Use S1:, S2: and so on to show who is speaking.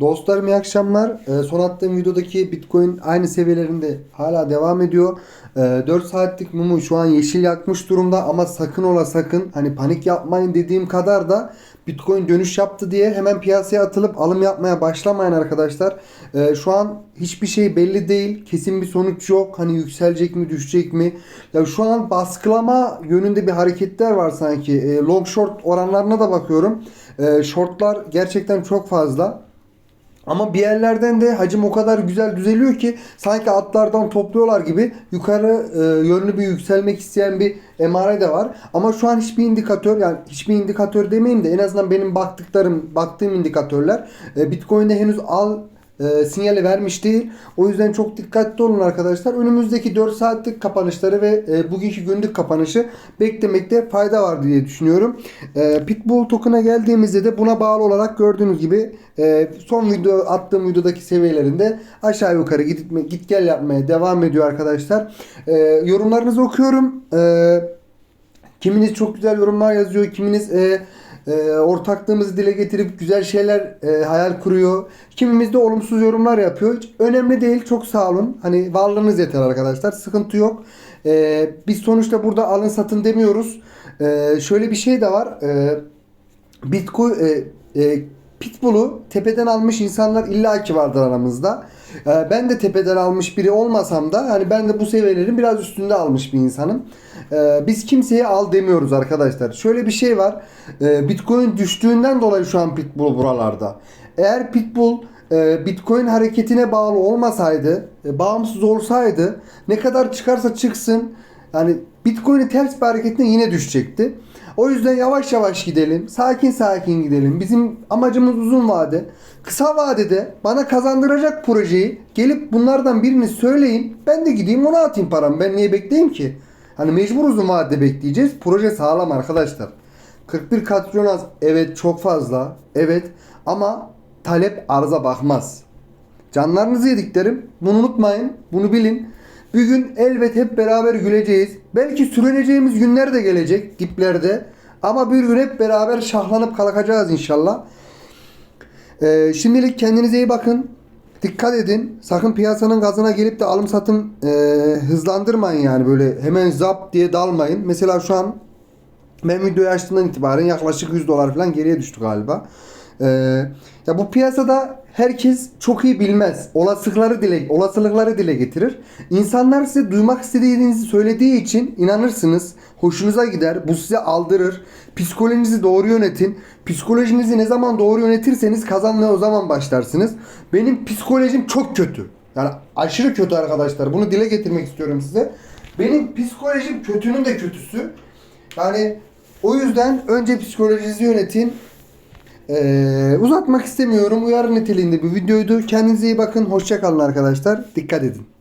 S1: Dostlarım iyi akşamlar. Ee, son attığım videodaki Bitcoin aynı seviyelerinde hala devam ediyor. Ee, 4 saatlik mumu şu an yeşil yakmış durumda ama sakın ola sakın hani panik yapmayın dediğim kadar da Bitcoin dönüş yaptı diye hemen piyasaya atılıp alım yapmaya başlamayın arkadaşlar. Ee, şu an hiçbir şey belli değil. Kesin bir sonuç yok. Hani yükselecek mi düşecek mi? Ya şu an baskılama yönünde bir hareketler var sanki. Long short oranlarına da bakıyorum. Shortlar gerçekten çok fazla. Ama bir yerlerden de hacim o kadar güzel düzeliyor ki sanki atlardan topluyorlar gibi yukarı e, yönlü bir yükselmek isteyen bir emare de var. Ama şu an hiçbir indikatör yani hiçbir indikatör demeyeyim de en azından benim baktıklarım baktığım indikatörler e, Bitcoin'de henüz al e, sinyali vermiş değil. O yüzden çok dikkatli olun arkadaşlar. Önümüzdeki 4 saatlik kapanışları ve e, bugünkü günlük kapanışı beklemekte fayda var diye düşünüyorum. E, Pitbull token'a geldiğimizde de buna bağlı olarak gördüğünüz gibi e, son video attığım videodaki seviyelerinde aşağı yukarı git, git gel yapmaya devam ediyor arkadaşlar. E, yorumlarınızı okuyorum. E, kiminiz çok güzel yorumlar yazıyor. Kiminiz e, e, ortaklığımızı dile getirip güzel şeyler e, hayal kuruyor. Kimimiz de olumsuz yorumlar yapıyor. Hiç önemli değil. Çok sağ olun. Hani varlığınız yeter arkadaşlar. Sıkıntı yok. E, biz sonuçta burada alın satın demiyoruz. E, şöyle bir şey de var. E, Bitcoin e, e, Pitbull'u tepeden almış insanlar illaki vardır aramızda. E, ben de tepeden almış biri olmasam da hani ben de bu seviyelerin biraz üstünde almış bir insanım. E, biz kimseye al demiyoruz arkadaşlar. Şöyle bir şey var. E, Bitcoin düştüğünden dolayı şu an Pitbull buralarda. Eğer Pitbull e, Bitcoin hareketine bağlı olmasaydı, e, bağımsız olsaydı ne kadar çıkarsa çıksın yani Bitcoin'i ters bir hareketine yine düşecekti. O yüzden yavaş yavaş gidelim. Sakin sakin gidelim. Bizim amacımız uzun vade. Kısa vadede bana kazandıracak projeyi gelip bunlardan birini söyleyin. Ben de gideyim ona atayım paramı. Ben niye bekleyeyim ki? Hani mecbur uzun vadede bekleyeceğiz. Proje sağlam arkadaşlar. 41 katrilyon az. Evet çok fazla. Evet. Ama talep arıza bakmaz. Canlarınızı yediklerim. Bunu unutmayın. Bunu bilin. Bir gün elbet hep beraber güleceğiz. Belki sürüneceğimiz günler de gelecek diplerde. Ama bir gün hep beraber şahlanıp kalkacağız inşallah. Ee, şimdilik kendinize iyi bakın. Dikkat edin. Sakın piyasanın gazına gelip de alım satım e, hızlandırmayın yani böyle hemen zap diye dalmayın. Mesela şu an ben videoyu açtığımdan itibaren yaklaşık 100 dolar falan geriye düştü galiba. Ee, ya bu piyasada herkes çok iyi bilmez. Olasılıkları dile olasılıkları dile getirir. İnsanlar size duymak istediğinizi söylediği için inanırsınız. Hoşunuza gider. Bu size aldırır. Psikolojinizi doğru yönetin. Psikolojinizi ne zaman doğru yönetirseniz kazanmaya o zaman başlarsınız. Benim psikolojim çok kötü. Yani aşırı kötü arkadaşlar. Bunu dile getirmek istiyorum size. Benim psikolojim kötünün de kötüsü. Yani o yüzden önce psikolojinizi yönetin. Ee, uzatmak istemiyorum. Uyarı niteliğinde bir videoydu. Kendinize iyi bakın. Hoşçakalın arkadaşlar. Dikkat edin.